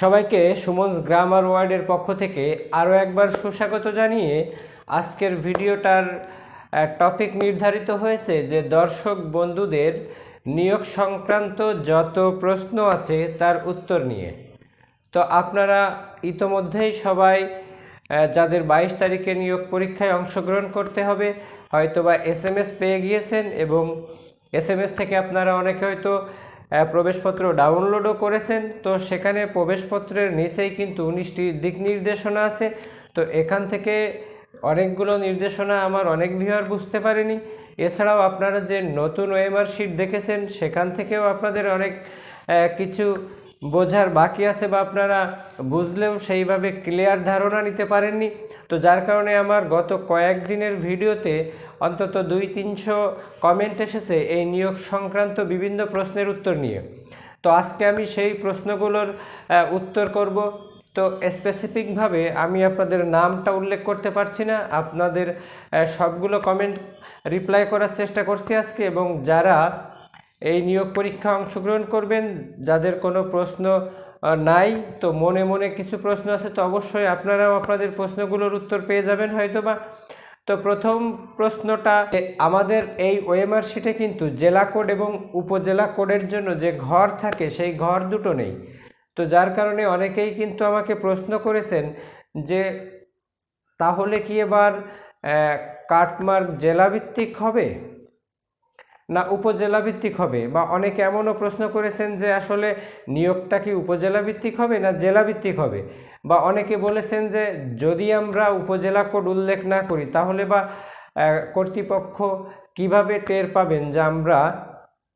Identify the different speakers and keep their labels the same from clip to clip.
Speaker 1: সবাইকে সুমনস গ্রামার ওয়ার্ডের পক্ষ থেকে আরও একবার সুস্বাগত জানিয়ে আজকের ভিডিওটার টপিক নির্ধারিত হয়েছে যে দর্শক বন্ধুদের নিয়োগ সংক্রান্ত যত প্রশ্ন আছে তার উত্তর নিয়ে। তো আপনারা ইতোমধ্যেই সবাই যাদের বাইশ তারিখে নিয়োগ পরীক্ষায় অংশগ্রহণ করতে হবে, হয়তোবা এস এম এস পেয়ে গিয়েছেন এবং এস থেকে আপনারা অনেকে হয়তো প্রবেশপত্র ডাউনলোডও করেছেন। তো সেখানে প্রবেশপত্রের নিচেই কিন্তু উনিশটি দিক নির্দেশনা আছে। তো এখান থেকে অনেকগুলো নির্দেশনা আমার অনেক ভিউয়ার বুঝতে পারেনি। এছাড়াও আপনারা যে নতুন ওয়েমার শিট দেখেছেন, সেখান থেকেও আপনাদের অনেক কিছু বোঝার বাকি আছে বা আপনারা বুঝলেও সেইভাবে ক্লিয়ার ধারণা নিতে পারেননি। তো যার কারণে আমার গত কয়েকদিনের ভিডিওতে অন্তত দুই তিনশো কমেন্ট এসেছে এই নিয়োগ সংক্রান্ত বিভিন্ন প্রশ্নের উত্তর নিয়ে। তো আজকে আমি সেই প্রশ্নগুলোর উত্তর করব। তো স্পেসিফিকভাবে আমি আপনাদের নামটা উল্লেখ করতে পারছি না। আপনাদের সবগুলো কমেন্ট রিপ্লাই করার চেষ্টা করছি আজকে এবং যারা এই নিয়োগ পরীক্ষা অংশগ্রহণ করবেন। যাদের কোনো প্রশ্ন নাই, তো মনে মনে কিছু প্রশ্ন আছে, তো অবশ্যই আপনারাও আপনাদের প্রশ্নগুলোর উত্তর পেয়ে যাবেন হয়তোবা। তো প্রথম প্রশ্নটা আমাদের এই ওএমআর শিটে কিন্তু জেলা কোড এবং উপজেলা কোডের জন্য যে ঘর থাকে, সেই ঘর দুটো নেই। তো যার কারণে অনেকেই কিন্তু আমাকে প্রশ্ন করেছেন যে, তাহলে কি এবার কাটমার্ক জেলাভিত্তিক হবে? না উপজেলা ভিত্তিক হবে? বা অনেকে এমনও প্রশ্ন করেছেন যে আসলে নিয়োগটা কি উপজেলা ভিত্তিক হবে না জেলা ভিত্তিক হবে? বা অনেকে বলেছেন যে যদি আমরা উপজেলা কোড উল্লেখ না করি, তাহলে বা কর্তৃপক্ষ কীভাবে টের পাবেন যে আমরা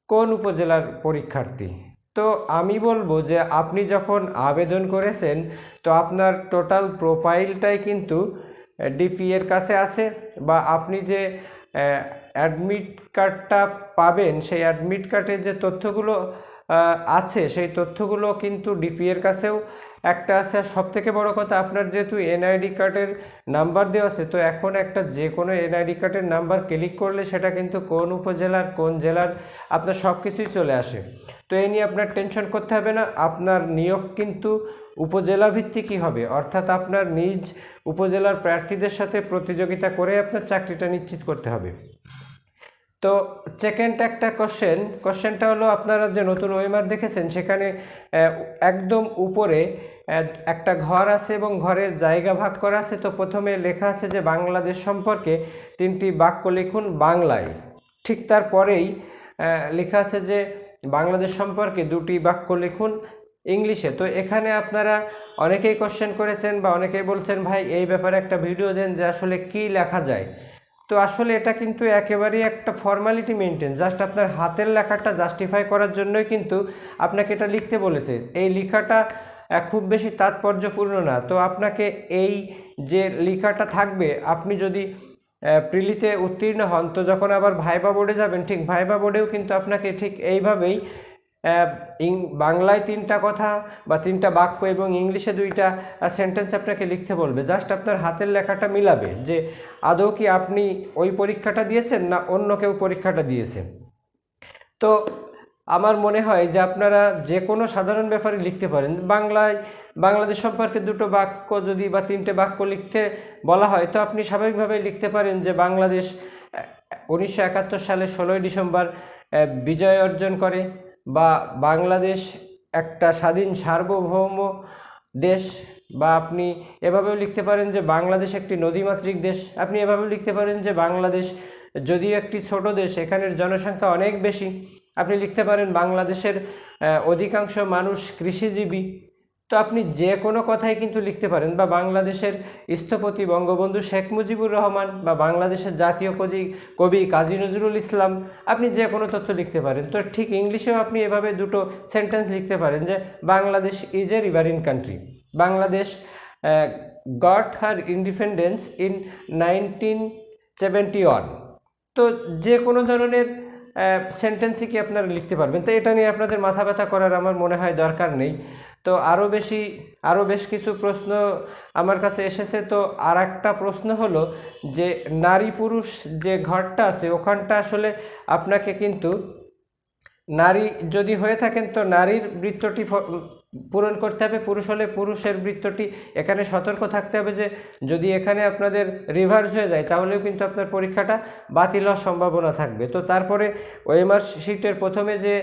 Speaker 1: কোন উপজেলার পরীক্ষার্থী? তো আমি বলব যে আপনি যখন আবেদন করেছেন, তো আপনার টোটাল প্রোফাইলটাই কিন্তু ডিপি এর কাছে আছে, বা আপনি যে অ্যাডমিট কার্ডটা পাবেন সেই অ্যাডমিট কার্ডের যে তথ্যগুলো আছে সেই তথ্যগুলো কিন্তু ডিপিএর কাছেও একটা আছে, আর সব থেকে বড় কথা, আপনার যেহেতু এনআইডি কার্ডের নাম্বার দেওয়া আছে, তো এখন একটা যে কোনো এনআইডি কার্ডের নাম্বার ক্লিক করলে সেটা কিন্তু কোন উপজেলার, কোন জেলার, আপনার সব কিছুই চলে আসে। তো এই নিয়ে আপনার টেনশন করতে হবে না, আপনার নিয়োগ কিন্তু উপজেলা ভিত্তিকই হবে। অর্থাৎ আপনার নিজ উপজেলার প্রার্থীদের সাথে প্রতিযোগিতা করে আপনার চাকরিটা নিশ্চিত করতে হবে। তো সেকেন্ড একটা কোশ্চেন কোশ্চেনটা হলো আপনারা যে নতুন ওয়েমার দেখেছেন, সেখানে একদম উপরে একটা ঘর আছে এবং ঘরের জায়গা ভাগ করা আছে। তো প্রথমে লেখা আছে যে বাংলাদেশ সম্পর্কে তিনটি বাক্য লিখুন, বাংলায়। ঠিক তারপরেই লেখা আছে যে বাংলাদেশ সম্পর্কে দুটি বাক্য লিখুন ইংলিশে। তো এখানে আপনারা অনেকেই কোশ্চেন করেছেন বা অনেকেই বলছেন, ভাই, এই ব্যাপারে একটা ভিডিও দেন যে আসলে কি লেখা যায়? তো আসলে এটা কিন্তু একেবারেই একটা ফর্মালিটি মেনটেন জাস্ট আপনার হাতের লেখাটা জাস্টিফাই করার জন্যই কিন্তু আপনাকে এটা লিখতে বলেছে। এই লেখাটা খুব বেশি তাৎপর্যপূর্ণ না। তো আপনাকে এই যে লেখাটা থাকবে, আপনি যদি প্রিলিতে উত্তীর্ণ হন, তো যখন আবার ভাইবা বোর্ডে যাবেন, ঠিক ভাইবা বোর্ডেও কিন্তু আপনাকে ঠিক এইভাবেই বাংলায় তিনটা কথা বা তিনটা বাক্য এবং ইংলিশে দুইটা সেন্টেন্স আপনাকে লিখতে বলবে। জাস্ট আপনার হাতের লেখাটা মিলাবে যে, আদৌ কি আপনি ওই পরীক্ষাটা দিয়েছেন না অন্য কেউ পরীক্ষাটা দিয়েছেন তো আমার মনে হয় যে আপনারা যে কোনো সাধারণ ব্যাপারে লিখতে পারেন। বাংলায়, বাংলাদেশ সম্পর্কে দুটো বাক্য যদি বা তিনটে বাক্য লিখতে বলা হয়, তো আপনি স্বাভাবিকভাবে লিখতে পারেন যে বাংলাদেশ উনিশশো একাত্তর সালে ষোলোই ডিসেম্বর বিজয় অর্জন করে। বা বাংলাদেশ একটা স্বাধীন সার্বভৌম দেশ, বা আপনি এভাবেও লিখতে পারেন যে বাংলাদেশ একটি নদীমাতৃক দেশ। আপনি এভাবেও লিখতে পারেন যে বাংলাদেশ যদিও একটি ছোট দেশ, এখানের জনসংখ্যা অনেক বেশি। আপনি লিখতে পারেন বাংলাদেশের অধিকাংশ মানুষ কৃষিজীবী। তো আপনি যে কোনো কথাই কিন্তু লিখতে পারেন বা বাংলাদেশের স্থপতি বঙ্গবন্ধু শেখ মুজিবুর রহমান বা বাংলাদেশের জাতীয় কবি কবি কাজী নজরুল ইসলাম, আপনি যে কোনো তথ্য লিখতে পারেন। তো ঠিক ইংলিশেও আপনি এভাবে দুটো সেন্টেন্স লিখতে পারেন যে, Bangladesh is a riverine country Bangladesh got her independence in nineteen seventy one তো যে কোনো ধরনের সেন্টেন্সই কি আপনারা লিখতে পারবেন? তো এটা নিয়ে আপনাদের মাথা ব্যথা করার আমার মনে হয় দরকার নেই। তো আরও বেশি আরও বেশ কিছু প্রশ্ন আমার কাছে এসেছে। তো আর একটা প্রশ্ন হলো যে নারী পুরুষ যে ঘরটা আছে, ওখানটা আসলে আপনাকে কিন্তু নারী যদি হয়ে থাকেন, তো নারীর বৃত্তটি পূরণ করতে হবে। পুরুষ হলে পুরুষের বৃত্তটি এখানে সতর্ক থাকতে হবে যে, যদি এখানে আপনাদের রিভার্স হয়ে যায়, তাহলেও কিন্তু আপনার পরীক্ষাটা বাতিল হওয়ার সম্ভাবনা থাকবে। তো তারপরে ওএমআর শিটের প্রথমে যে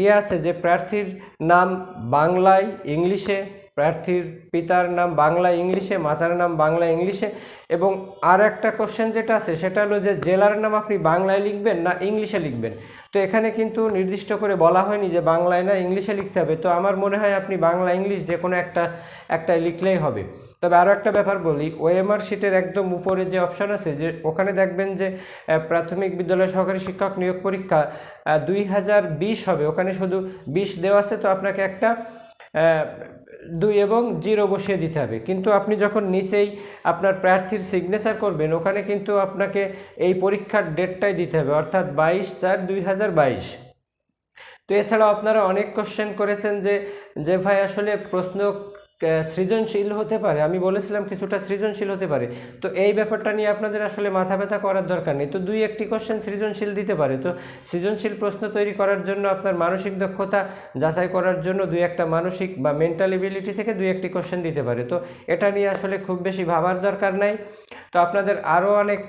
Speaker 1: ইয়ে আছে যে, প্রার্থীর নাম বাংলায়, ইংলিশে প্রার্থীর পিতার নাম বাংলা ইংলিশে, মাতার নাম বাংলা ইংলিশে এবং আর একটা কোশ্চেন যেটা আছে, সেটা হলো যে জেলার নাম আপনি বাংলায় লিখবেন না ইংলিশে লিখবেন? তো এখানে কিন্তু নির্দিষ্ট করে বলা হয়নি যে বাংলায় না ইংলিশে লিখতে হবে। তো আমার মনে হয় আপনি বাংলা ইংলিশ যে কোনো একটা একটা লিখলেই হবে। তবে আরও একটা ব্যাপার বলি ওএমআর শিটের একদম উপরে যে অপশন আছে, যে ওখানে দেখবেন যে প্রাথমিক বিদ্যালয় সহকারী শিক্ষক নিয়োগ পরীক্ষা দুই হাজার বিশ হবে। ওখানে শুধু বিশ দেওয়া আছে, তো আপনাকে একটা দুই এবং জিরো বসিয়ে দিতে হবে। কিন্তু আপনি যখন নিচেই আপনার প্রার্থীর সিগনেচার করবেন, ওখানে কিন্তু আপনাকে এই পরীক্ষার ডেটটাই দিতে হবে, অর্থাৎ বাইশ চার দুই হাজার বাইশ। তো এছাড়াও আপনারা অনেক কোশ্চেন করেছেন যে যে ভাই আসলে প্রশ্ন সৃজনশীল হতে পারে। আমি বলেছিলাম কিছুটা সৃজনশীল হতে পারে। তো এই ব্যাপারটা নিয়ে আপনাদের আসলে মাথা ব্যথা করার দরকার নেই। তো দুই একটি কোশ্চেন সৃজনশীল দিতে পারে। তো সৃজনশীল প্রশ্ন তৈরি করার জন্য আপনার মানসিক দক্ষতা যাচাই করার জন্য দুই একটা মানসিক বা মেন্টাল এবিলিটি থেকে দুই একটি কোশ্চেন দিতে পারে। তো এটা নিয়ে আসলে খুব বেশি ভাবার দরকার নাই। তো আপনাদের আরও অনেক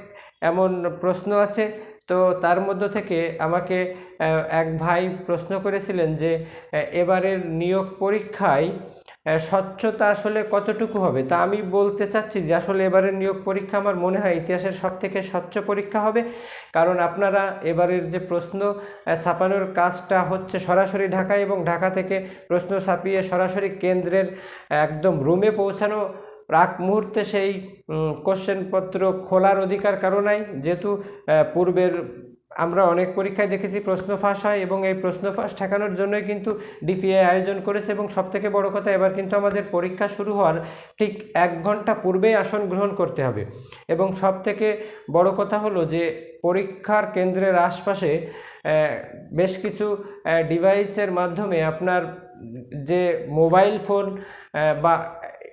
Speaker 1: এমন প্রশ্ন আছে। তো তার মধ্য থেকে আমাকে এক ভাই প্রশ্ন করেছিলেন যে এবারের নিয়োগ পরীক্ষায় স্বচ্ছতা আসলে কতটুকু হবে? তা আমি বলতে চাচ্ছি যে আসলে এবারের নিয়োগ পরীক্ষা আমার মনে হয় ইতিহাসের সব থেকে স্বচ্ছ পরীক্ষা হবে। কারণ আপনারা এবারের যে প্রশ্ন ছাপানোর কাজটা হচ্ছে সরাসরি ঢাকায় এবং ঢাকা থেকে প্রশ্ন ছাপিয়ে সরাসরি কেন্দ্রের একদম রুমে পৌঁছানো প্রাক মুহূর্তে সেই কোশ্চেনপত্র খোলার অধিকার কারও নাই। যেহেতু পূর্বের আমরা অনেক পরীক্ষায় দেখেছি প্রশ্ন ফাঁস হয় এবং এই প্রশ্ন ফাঁস ঠেকানোর জন্যই কিন্তু ডিপিআই আয়োজন করেছে এবং সবথেকে বড় কথা এবার কিন্তু আমাদের পরীক্ষা শুরু হওয়ার ঠিক এক ঘণ্টা পূর্বেই আসন গ্রহণ করতে হবে। এবং সবথেকে বড় কথা হলো যে পরীক্ষার কেন্দ্রের আশপাশে বেশ কিছু ডিভাইসের মাধ্যমে আপনার যে মোবাইল ফোন বা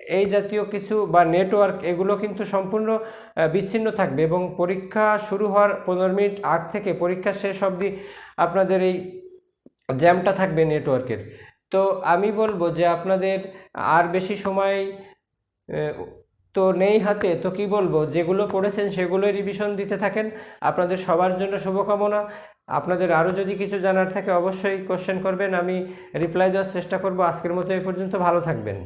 Speaker 1: এই জাতীয় কিছু বা নেটওয়ার্ক এগুলো কিন্তু সম্পূর্ণ বিচ্ছিন্ন থাকবে এবং পরীক্ষা শুরু হওয়ার পনেরো মিনিট আগ থেকে পরীক্ষা শেষ অবধি আপনাদের এই জ্যামটা থাকবে নেটওয়ার্কের তো আমি বলব যে আপনাদের আর বেশি সময় তো নেই হাতে, তো কি বলব? যেগুলো পড়েছেন সেগুলোই রিভিশন দিতে থাকেন। আপনাদের সবার জন্য শুভকামনা। আপনাদের আরও যদি কিছু জানার থাকে অবশ্যই কোশ্চেন করবেন, আমি রিপ্লাই দেওয়ার চেষ্টা করব। আজকের মতো এই পর্যন্ত, ভালো থাকবেন।